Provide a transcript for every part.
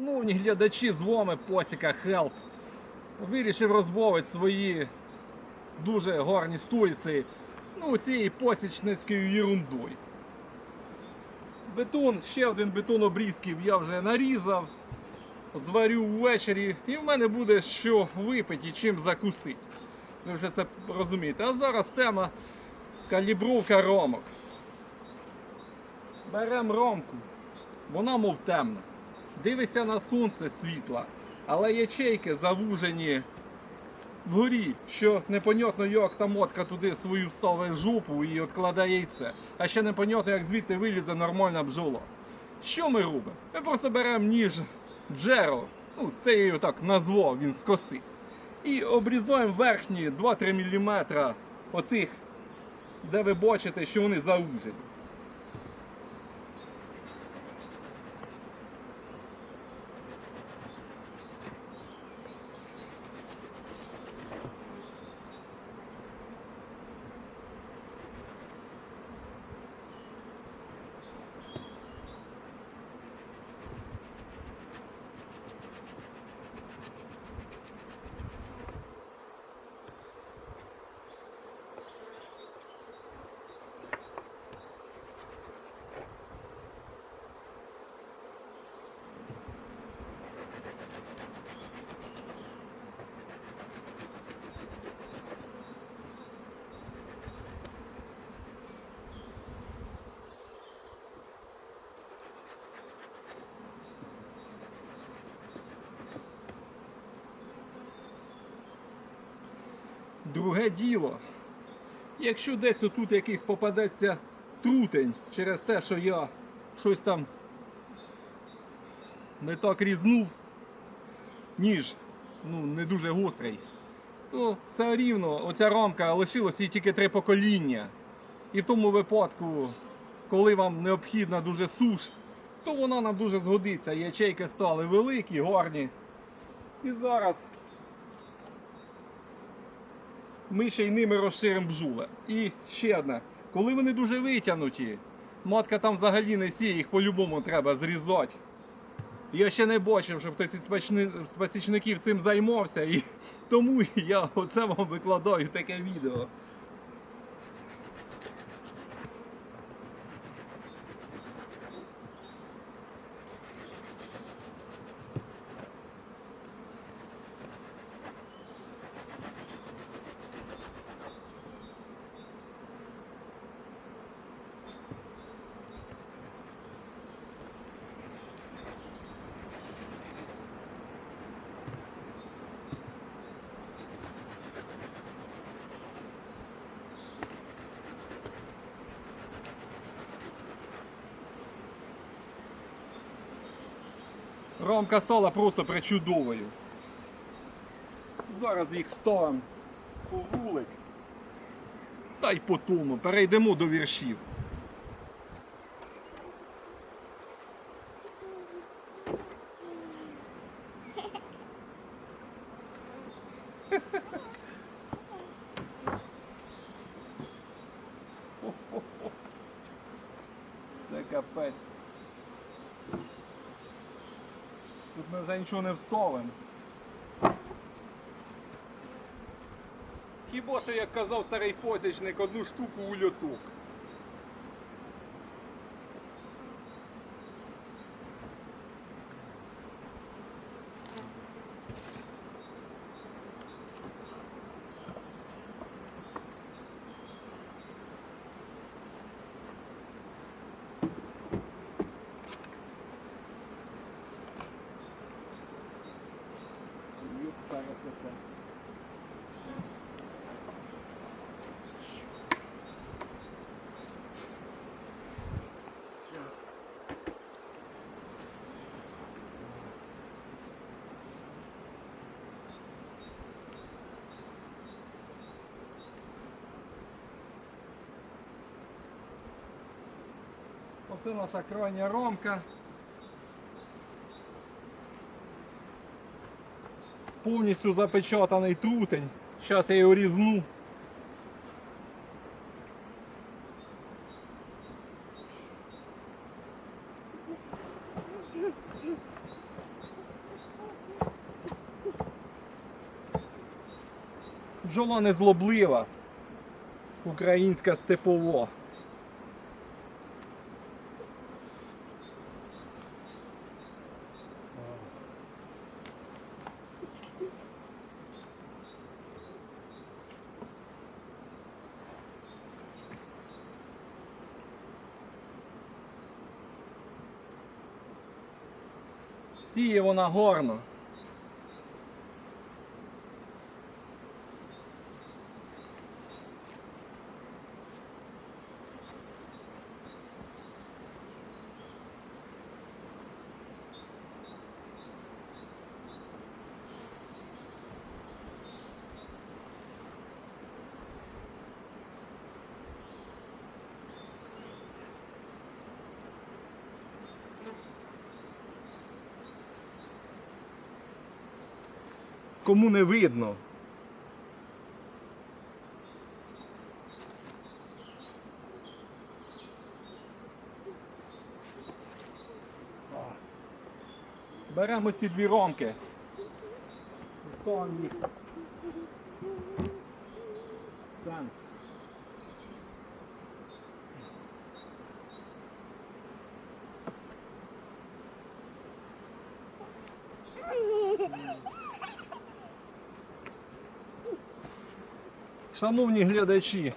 Шановні глядачі з вами Посіка Хелп. Вирішив розбавити свої дуже гарні сторіси ну, цією посічницькою ерундою. Бетон, ще один бетон обрізків я вже нарізав, зварю ввечері і в мене буде що випити і чим закусити. Ви вже це розумієте. А зараз тема калібровка ромок. Беремо ромку, вона мов темна. Дивися на сонце світла, але ячейки завужені вгорі, що непонятно, як та мотка туди свою ставить жопу і відкладає яйце. А ще непонятно, як звідти вилізе нормальна бджола. Що ми робимо? Ми просто беремо ніж Джеро, ну це я його так назвав, він з коси. І обрізаємо верхні 2-3 мм оцих, де ви бачите, що вони заужені. Друге діло. Якщо десь отут якийсь попадеться трутень через те, що я щось там не так різнув, ніж ну, не дуже гострий, то все рівно оця рамка лишилось їй тільки три покоління. І в тому випадку, коли вам необхідна дуже суш, то вона нам дуже згодиться. Ячейки стали великі, гарні. І зараз ми ще й ними розширимо бджоли. І ще одне. Коли вони дуже витягнуті, матка там взагалі не сіє, їх по-любому треба зрізати. Я ще не бачив, щоб хтось із пасічників цим займався, і тому я оце вам викладаю таке відео. Ромка стала просто причудовою. Зараз їх вставимо у вулик. Та й по тому перейдемо до віршів. Це капець. Вже нічого не вставимо. Хіба що, як казав старий посічник, одну штуку у льоток. Оце наша крайня ромка. повністю запечатаний трутень. Зараз я його різну. Бджола незлоблива, українська степово. Сіє вона горно. Кому не видно. Беремо ці дві ромки. Ставимо їх. Сенс. Шановні глядачі,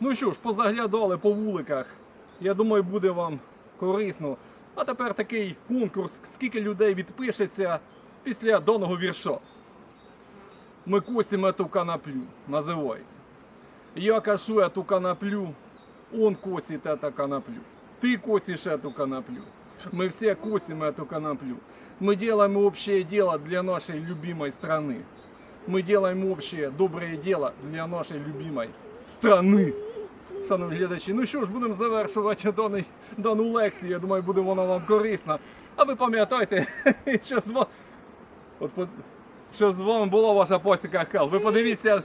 ну що ж, позаглядали по вуликах. Я думаю, буде вам корисно. А тепер такий конкурс, скільки людей відпишеться після даного вірша. Ми косимо ту коноплю, називається. Я кашу эту коноплю, он косит эту коноплю. Ты косишь эту коноплю. Мы все косим эту коноплю. Мы делаем общее дело для нашей любимой страны. Мы делаем общее доброе дело для нашей любимой страны. Шановні глядачі, ну що ж, будемо завершувати даний, дану лекцію. Я думаю, буде вона вам корисна. А ви пам'ятайте, що з вами, от, що з вами була ваша посіка Хал. Ви подивіться,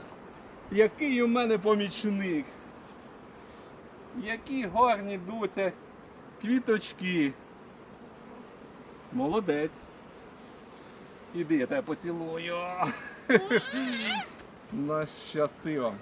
який у мене помічник. Які гарні дуться квіточки. Молодець. Іди, я тебе поцілую. Нас щастиво.